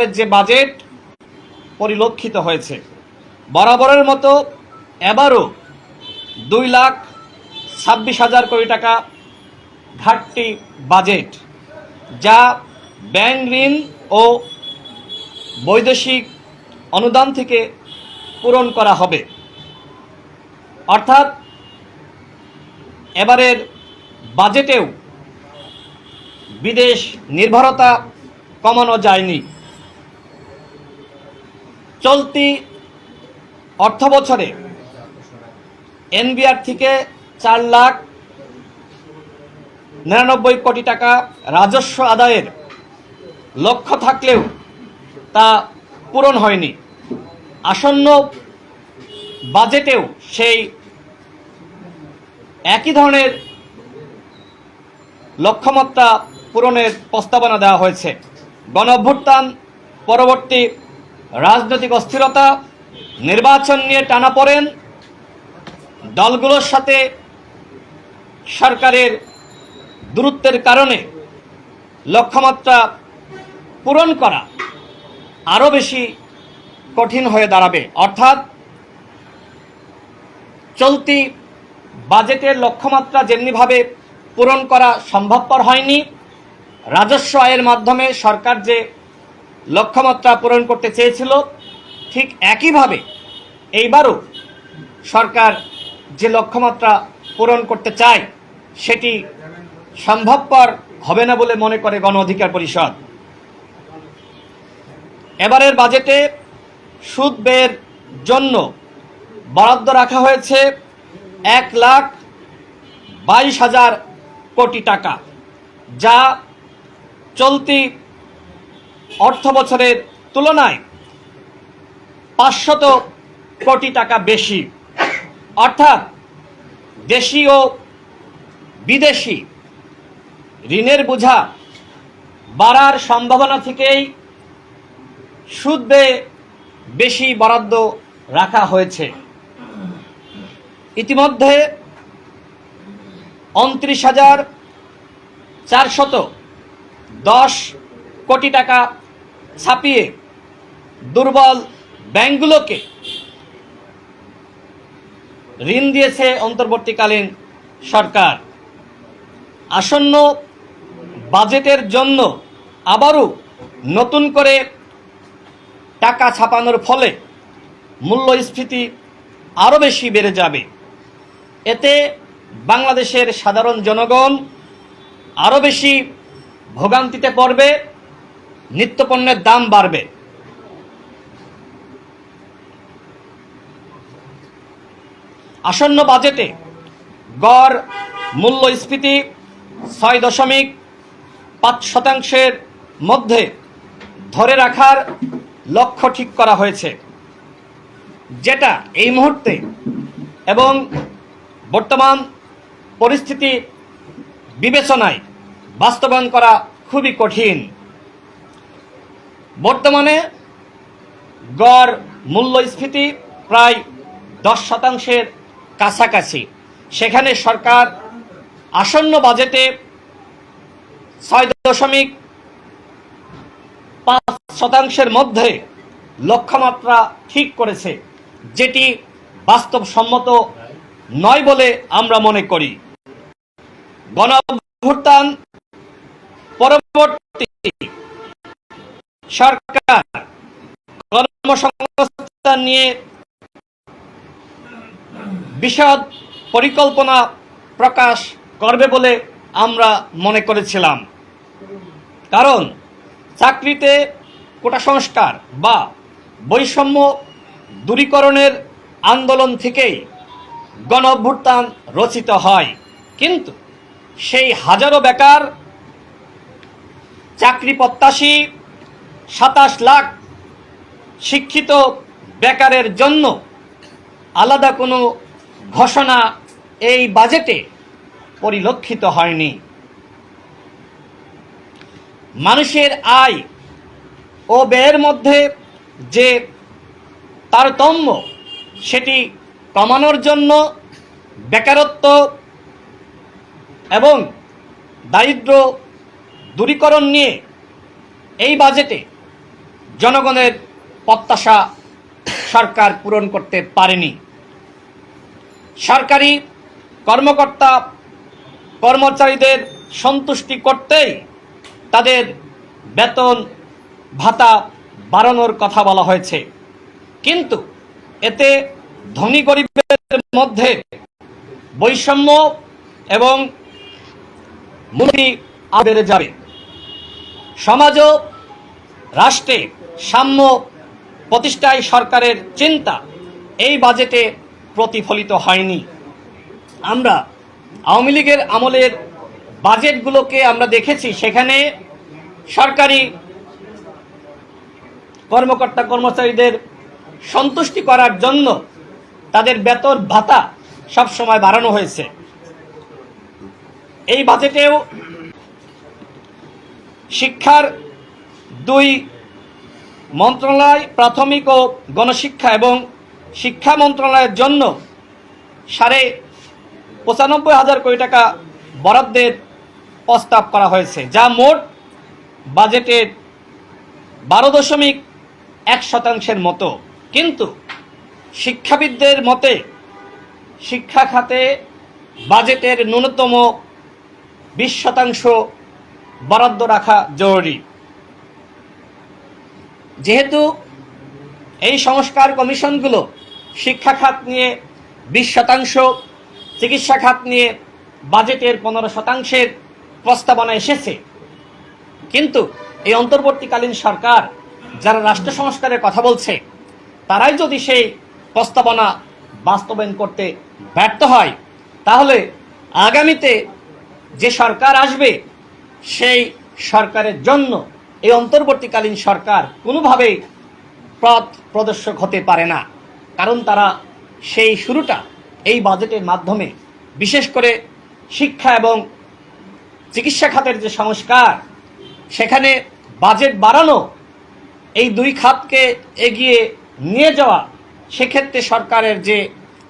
সরকারের যে বাজেট পরিলক্ষিত হয়েছে, বরাবরের মতো এবারও দুই লাখ ছাব্বিশ হাজার কোটি টাকা ঘাটতি বাজেট, যা ব্যাংক ঋণ ও বৈদেশিক অনুদান থেকে পূরণ করা হবে। অর্থাৎ এবারের বাজেটেও বিদেশ নির্ভরতা কমানো যায়নি। চলতি অর্থ বছরে এনবিআর থেকে চার লাখ নিরানব্বই কোটি টাকা রাজস্ব আদায়ের লক্ষ্য থাকলেও তা পূরণ হয়নি। আসন্ন বাজেটেও সেই একই ধরনের লক্ষ্যমাত্রা পূরণের প্রস্তাবনা দেওয়া হয়েছে। গণ অভ্যুত্থান পরবর্তী রাজনৈতিক অস্থিরতা, নির্বাচন নিয়ে টানা পড়েন। দলগুলোর সাথে সরকারের দূরত্বের কারণে লক্ষ্যমাত্রা পূরণ করা আরও বেশি কঠিন হয়ে দাঁড়াবে। অর্থাৎ চলতি বাজেটের লক্ষ্যমাত্রা যেমনিভাবে পূরণ করা সম্ভবপর হয়নি, রাজস্ব আয়ের মাধ্যমে সরকার যে লক্ষ্যমাত্রা পূরণ করতে চেয়েছিল, ঠিক একইভাবে এইবারও সরকার যে লক্ষ্যমাত্রা পূরণ করতে চায়, সেটি সম্ভবপর হবে না বলে মনে করে গণ অধিকার পরিষদ। এবারের বাজেটে সুদ ব্যয়ের জন্য বরাদ্দ রাখা হয়েছে এক লাখ বাইশ হাজার কোটি টাকা, যা চলতি অর্থ বছরের তুলনায় পাঁচশত কোটি টাকা বেশি। অর্থাৎ দেশি ও বিদেশি ঋণের বোঝা বাড়ার সম্ভাবনা থেকেই সুদে বেশি বরাদ্দ রাখা হয়েছে। ইতিমধ্যে উনত্রিশ হাজার চারশত দশ কোটি টাকা ছাপিয়ে দুর্বল ব্যাংকগুলোকে ঋণ দিয়েছে অন্তর্বর্তীকালীন সরকার। আসন্ন বাজেটের জন্য আবারও নতুন করে টাকা ছাপানোর ফলে মূল্যস্ফীতি আরও বেশি বেড়ে যাবে। এতে বাংলাদেশের সাধারণ জনগণ আরও বেশি ভোগান্তিতে পড়বে। নিত্যপণ্যের দাম বাড়বে। আসন্ন বাজেটে গড় মূল্যস্ফীতি ছয় দশমিক পাঁচ শতাংশের মধ্যে ধরে রাখার লক্ষ্য ঠিক করা হয়েছে। যেটা এই মুহূর্তে এবং বর্তমান পরিস্থিতি বিবেচনায় বাস্তবায়ন করা খুবই কঠিন। বর্তমানে গড় মূল্যস্ফীতি প্রায় দশ শতাংশের কাছাকাছি। সেখানে সরকার আসন্ন বাজেটে ছয় দশমিক পাঁচ শতাংশের মধ্যে লক্ষ্যমাত্রা ঠিক করেছে, যেটি বাস্তবসম্মত নয় বলে আমরা মনে করি। গণ অভ্যুত্থান পরবর্তী সরকার কর্মসংস্থান নিয়ে বিশদ পরিকল্পনা প্রকাশ করবে বলে আমরা মনে করেছিলাম। কারণ চাকরিতে কোটা সংস্কার বা বৈষম্য দূরীকরণের আন্দোলন থেকেই গণ অভ্যুত্থান রচিত হয়। কিন্তু সেই হাজারো বেকার চাকরি প্রত্যাশী সাতাশ লাখ শিক্ষিত বেকারের জন্য আলাদা কোনো ঘোষণা এই বাজেটে পরিলক্ষিত হয়নি। মানুষের আয় ও ব্যয়ের মধ্যে যে তারতম্য, সেটি কমানোর জন্য বেকারত্ব এবং দারিদ্র দূরীকরণ নিয়ে এই বাজেটে জনগণের প্রত্যাশা সরকার পূরণ করতে পারেনি। সরকারি কর্মকর্তা কর্মচারীদের সন্তুষ্টি করতেই তাদের বেতন, ভাতা বাড়ানোর কথা বলা হয়েছে। কিন্তু এতে ধনী গরিবের মধ্যে বৈষম্য এবং মূল্য বেড়ে যাবে। সমাজ রাষ্ট্রে সাম্য প্রতিষ্ঠায় সরকারের চিন্তা এই বাজেটে প্রতিফলিত হয়নি। আমরা আওয়ামী লীগের আমলের বাজেটগুলোকে আমরা দেখেছি, সেখানে সরকারি কর্মকর্তা কর্মচারীদের সন্তুষ্টি করার জন্য তাদের বেতন ভাতা সব সময় বাড়ানো হয়েছে। এই বাজেটেও শিক্ষার দুই মন্ত্রণালয় প্রাথমিক ও গণশিক্ষা এবং শিক্ষা মন্ত্রণালয়ের জন্য সাড়ে পঁচানব্বই হাজার কোটি টাকা বরাদ্দের প্রস্তাব করা হয়েছে, যা মোট বাজেটের বারো দশমিক এক শতাংশের মতো। কিন্তু শিক্ষাবিদদের মতে শিক্ষা খাতে বাজেটের ন্যূনতম বিশ শতাংশ বরাদ্দ রাখা জরুরি। যেহেতু এই সংস্কার কমিশনগুলো শিক্ষা খাত নিয়ে বিশ শতাংশ, চিকিৎসা খাত নিয়ে বাজেটের পনেরো শতাংশের প্রস্তাবনা এসেছে। কিন্তু এই অন্তর্বর্তীকালীন সরকার যারা রাষ্ট্র সংস্কারের কথা বলছে, তারাই যদি সেই প্রস্তাবনা বাস্তবায়ন করতে ব্যর্থ হয়, তাহলে আগামীতে যে সরকার আসবে, সেই সরকারের জন্য এই অন্তর্বর্তীকালীন সরকার কোনোভাবেই পথ প্রদর্শক হতে পারে না। কারণ তারা সেই শুরুটা এই বাজেটের মাধ্যমে, বিশেষ করে শিক্ষা এবং চিকিৎসা খাতের যে সংস্কার, সেখানে বাজেট বাড়ানো, এই দুই খাতকে এগিয়ে নিয়ে যাওয়া, সেক্ষেত্রে সরকারের যে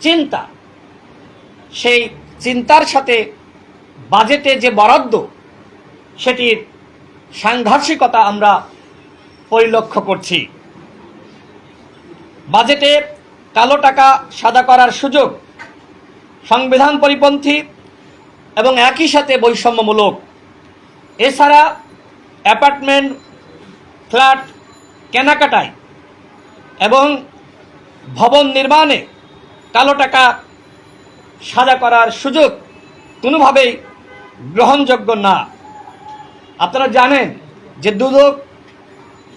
চিন্তা, সেই চিন্তার সাথে বাজেটে যে বরাদ্দ, সেটির সাংঘর্ষিকতা আমরা পরিলক্ষ্য করছি। বাজেটে কালো টাকা সাদা করার সুযোগ, সংবিধান পরিপন্থী এবং একই সাথে বৈষম্যমূলক। এছাড়া অ্যাপার্টমেন্ট, ফ্ল্যাট, কেনাকাটায় এবং ভবন নির্মাণে কালো টাকা সাদা করার সুযোগ কোনোভাবেই গ্রহণযোগ্য না। আপনারা জানেন যে দুদক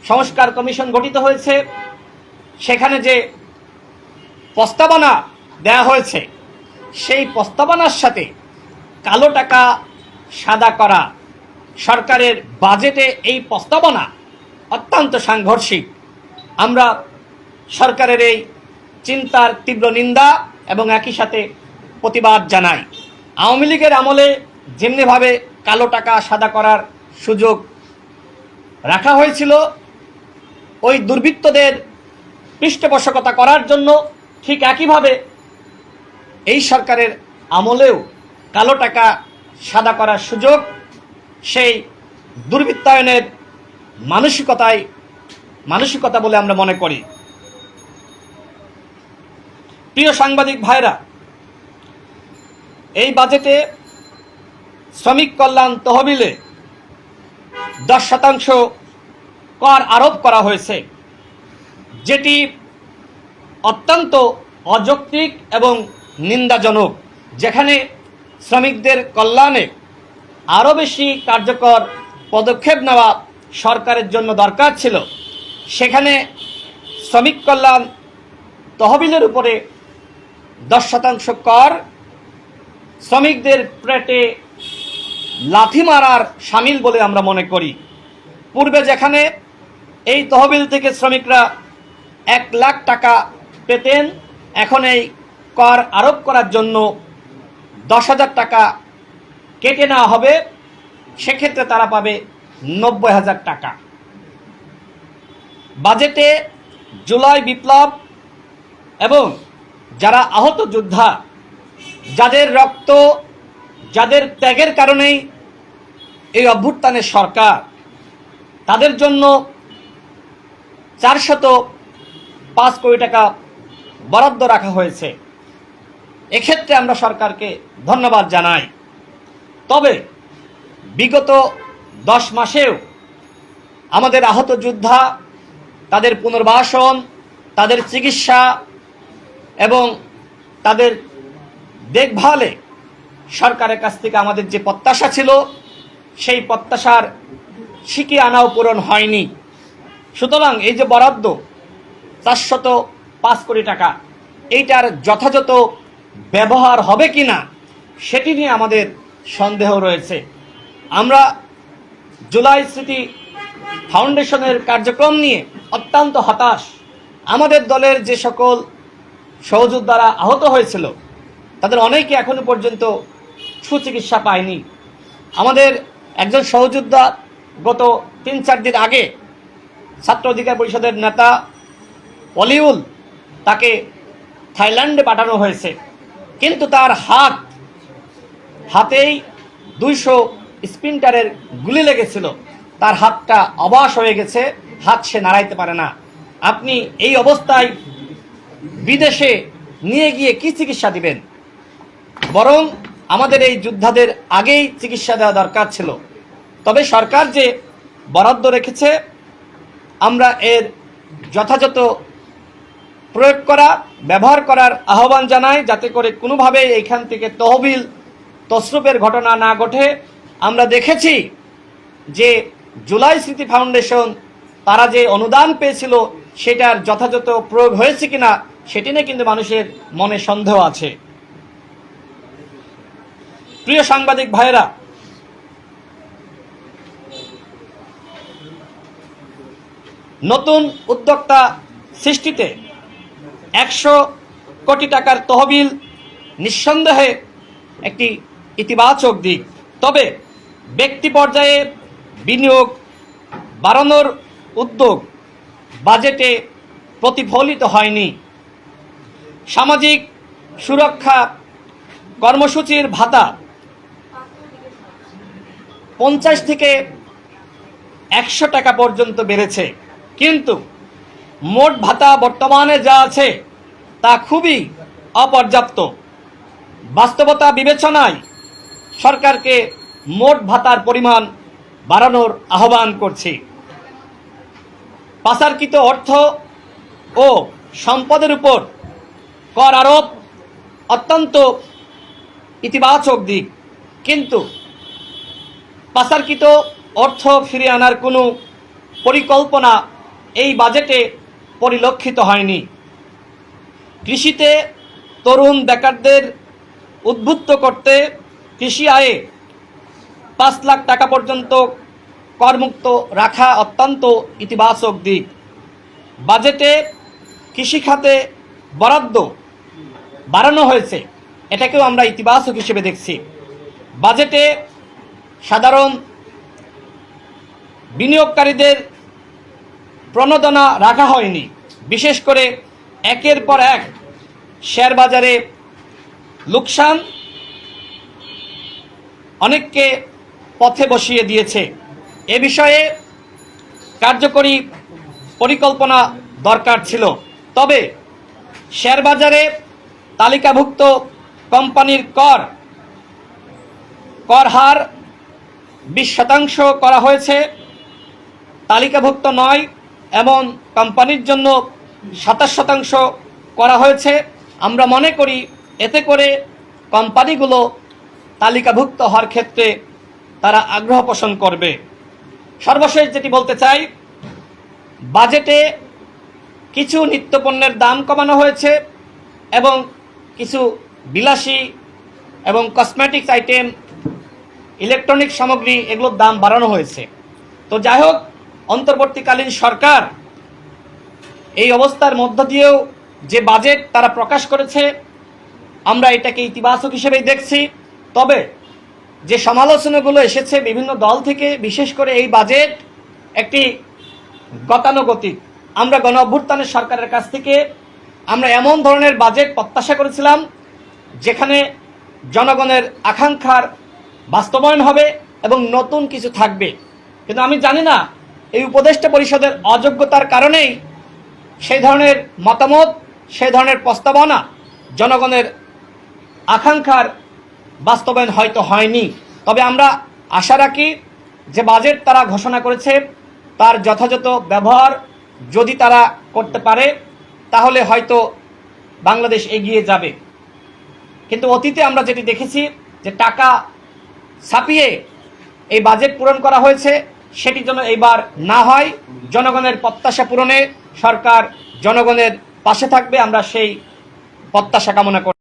সংস্কার কমিশন গঠিত হয়েছে, সেখানে যে প্রস্তাবনা দেয়া হয়েছে, সেই প্রস্তাবনার সাথে কালো টাকা সাদা করা সরকারের বাজেটে এই প্রস্তাবনা অত্যন্ত সাংঘর্ষিক। আমরা সরকারের এই চিন্তার তীব্র নিন্দা এবং একই সাথে প্রতিবাদ জানাই। আওয়ামী লীগের আমলে যেমনিভাবে কালো টাকা সাদা করার সুযোগ রাখা হয়েছিল ওই দুর্বৃত্তদের পৃষ্ঠপোষকতা করার জন্য। ঠিক একইভাবে এই সরকারের আমলেও কালো টাকা সাদা করার সুযোগ, সেই দুর্বৃত্তায়নের মানসিকতায় মানসিকতা বলে আমরা মনে করি। প্রিয় সাংবাদিক ভাইরা, এই বাজেটে শ্রমিক কল্যাণ তহবিলে দশ শতাংশ কর আরোপ করা হয়েছে, যেটি অত্যন্ত অযৌক্তিক এবং নিন্দাজনক, যেখানে শ্রমিকদের কল্যাণে আরও বেশি কার্যকর পদক্ষেপ নেওয়া সরকারের জন্য দরকার ছিল। সেখানে শ্রমিক কল্যাণ তহবিলের উপরে দশ শতাংশ কর, শ্রমিকদের পেটে লাথি মারার সামিল বলে আমরা মনে করি। পূর্বে যেখানে এই তহবিল থেকে শ্রমিকরা এক লাখ টাকা পেতেন, এখন এই কর আরোপ করার জন্য দশ হাজার টাকা কেটে নেওয়া হবে। সেক্ষেত্রে তারা পাবে নব্বই হাজার টাকা। বাজেটে জুলাই বিপ্লব এবং যারা আহত যোদ্ধা, যাদের রক্ত যাদের ত্যাগের কারণেই এই অভ্যুত্থানের সরকার, তাদের জন্য চারশত পাঁচ কোটি টাকা বরাদ্দ রাখা হয়েছে। এক্ষেত্রে আমরা সরকারকে ধন্যবাদ জানাই। তবে বিগত দশ মাসেও আমাদের আহত যোদ্ধা, তাদের পুনর্বাসন, তাদের চিকিৎসা এবং তাদের দেখভালে সরকারের কাছ থেকে আমাদের যে প্রত্যাশা ছিল, সেই প্রত্যাশার শিখে আনাও পূরণ হয়নি। সুতরাং এই যে বরাদ্দ, চারশত পাঁচ কোটি টাকা, এইটার যথাযথ ব্যবহার হবে কি না সেটি নিয়ে আমাদের সন্দেহ রয়েছে। আমরা জুলাই স্মৃতি ফাউন্ডেশনের কার্যক্রম নিয়ে অত্যন্ত হতাশ। আমাদের দলের যে সকল সহযোদ্ধারা আহত হয়েছিল, তাদের অনেকে এখনও পর্যন্ত সুচিকিৎসা পায়নি। আমাদের একজন সহযোদ্ধা গত তিন চার দিন আগে ছাত্র অধিকার পরিষদের নেতা অলিউল তাকে থাইল্যান্ডে পাঠানো হয়েছে। কিন্তু তার হাত, হাতেই দুইশো স্পিন্টারের গুলি লেগেছিল। তার হাতটা অবাস হয়ে গেছে, হাত সে নাড়াইতে পারে না। আপনি এই অবস্থায় বিদেশে নিয়ে গিয়ে কি চিকিৎসা দিবেন? বরং আমাদের এই যোদ্ধাদের আগেই চিকিৎসা দেওয়া দরকার ছিল। তবে সরকার যে বরাদ্দ রেখেছে, আমরা এর যথাযথ প্রয়োগ করা, ব্যবহার করার আহ্বান জানাই, যাতে করে কোনোভাবে এইখান থেকে তহবিল তসরূপের ঘটনা না ঘটে। আমরা দেখেছি যে জুলাই স্মৃতি ফাউন্ডেশন তারা যে অনুদান পেয়েছিল, সেটার যথাযথ প্রয়োগ হয়েছে কিনা, সেটি নিয়ে কিন্তু মানুষের মনে সন্দেহ আছে। প্রিয় সাংবাদিক ভাইয়েরা, নতুন উদ্যোক্তা সৃষ্টিতে একশো কোটি টাকার তহবিল নিঃসন্দেহে একটি ইতিবাচক দিক। তবে ব্যক্তি পর্যায়ে বিনিয়োগ বাড়ানোর উদ্যোগ বাজেটে প্রতিফলিত হয়নি। সামাজিক সুরক্ষা কর্মসূচির ভাতা পঞ্চাশ থেকে একশো টাকা পর্যন্ত বেড়েছে। কিন্তু মোট ভাতা বর্তমানে যা আছে তা খুবই অপর্যাপ্ত। বাস্তবতা বিবেচনায় সরকারকে মোট ভাতার পরিমাণ বাড়ানোর আহ্বান করছি। পাচারকৃত অর্থ ও সম্পদের উপর কর আরোপ অত্যন্ত ইতিবাচক দিক। কিন্তু পাচারকৃত অর্থ ফিরিয়ে আনার কোনো পরিকল্পনা এই বাজেটে পরিলক্ষিত হয়নি। কৃষিতে তরুণ বেকারদের উদ্বুদ্ধ করতে কৃষি আয়ে পাঁচ লাখ টাকা পর্যন্ত করমুক্ত রাখা অত্যন্ত ইতিবাচক দিক। বাজেটে কৃষিখাতে বরাদ্দ বাড়ানো হয়েছে, এটাকেও আমরা ইতিবাচক হিসেবে দেখছি। বাজেটে সাধারণ বিনিয়োগকারীদের প্রণোদনা রাখা হয়নি। বিশেষ করে একের পর এক শেয়ার বাজারে লোকসান অনেককে পথে বসিয়ে দিয়েছে। এ বিষয়ে কার্যকরী পরিকল্পনা দরকার ছিল। তবে শেয়ার বাজারে তালিকাভুক্ত কোম্পানির কর কর হার বিশ শতাংশ করা হয়েছে, তালিকাভুক্ত নয় এমন কোম্পানির জন্য সাতাশ শতাংশ করা হয়েছে। আমরা মনে করি এতে করে কোম্পানিগুলো তালিকাভুক্ত হওয়ার ক্ষেত্রে তারা আগ্রহ পোষণ করবে। সর্বশেষ যেটি বলতে চাই, বাজেটে কিছু নিত্যপণ্যের দাম কমানো হয়েছে এবং কিছু বিলাসী এবং কসমেটিক্স আইটেম ইলেকট্রনিক সামগ্রী এগুলোর দাম বাড়ানো হয়েছে। তো যাই হোক, অন্তর্বর্তীকালীন সরকার এই অবস্থার মধ্য দিয়েও যে বাজেট তারা প্রকাশ করেছে, আমরা এটাকে ইতিবাচক হিসেবেই দেখছি। তবে যে সমালোচনাগুলো এসেছে বিভিন্ন দল থেকে, বিশেষ করে এই বাজেট একটি গতানুগতিক। আমরা গণ অভ্যুত্থানের সরকারের কাছ থেকে আমরা এমন ধরনের বাজেট প্রত্যাশা করেছিলাম, যেখানে জনগণের আকাঙ্ক্ষার বাস্তবায়ন হবে এবং নতুন কিছু থাকবে। কিন্তু আমি জানি না, এই উপদেষ্টা পরিষদের অযোগ্যতার কারণেই সেই ধরনের মতামত, সেই ধরনের প্রস্তাবনা জনগণের আকাঙ্ক্ষার বাস্তবায়ন হয়তো হয়নি। তবে আমরা আশা রাখি যে বাজেট তারা ঘোষণা করেছে, তার যথাযথ ব্যবহার যদি তারা করতে পারে, তাহলে হয়তো বাংলাদেশ এগিয়ে যাবে। কিন্তু অতীতে আমরা যেটি দেখেছি যে টাকা ছাপিয়ে এই বাজেট পূরণ করা হয়েছে সেটি যেন এইবার না হয়, জনগণের প্রত্যাশা পূরণে সরকার জনগণের পাশে থাকবে, আমরা সেই প্রত্যাশা কামনা করি।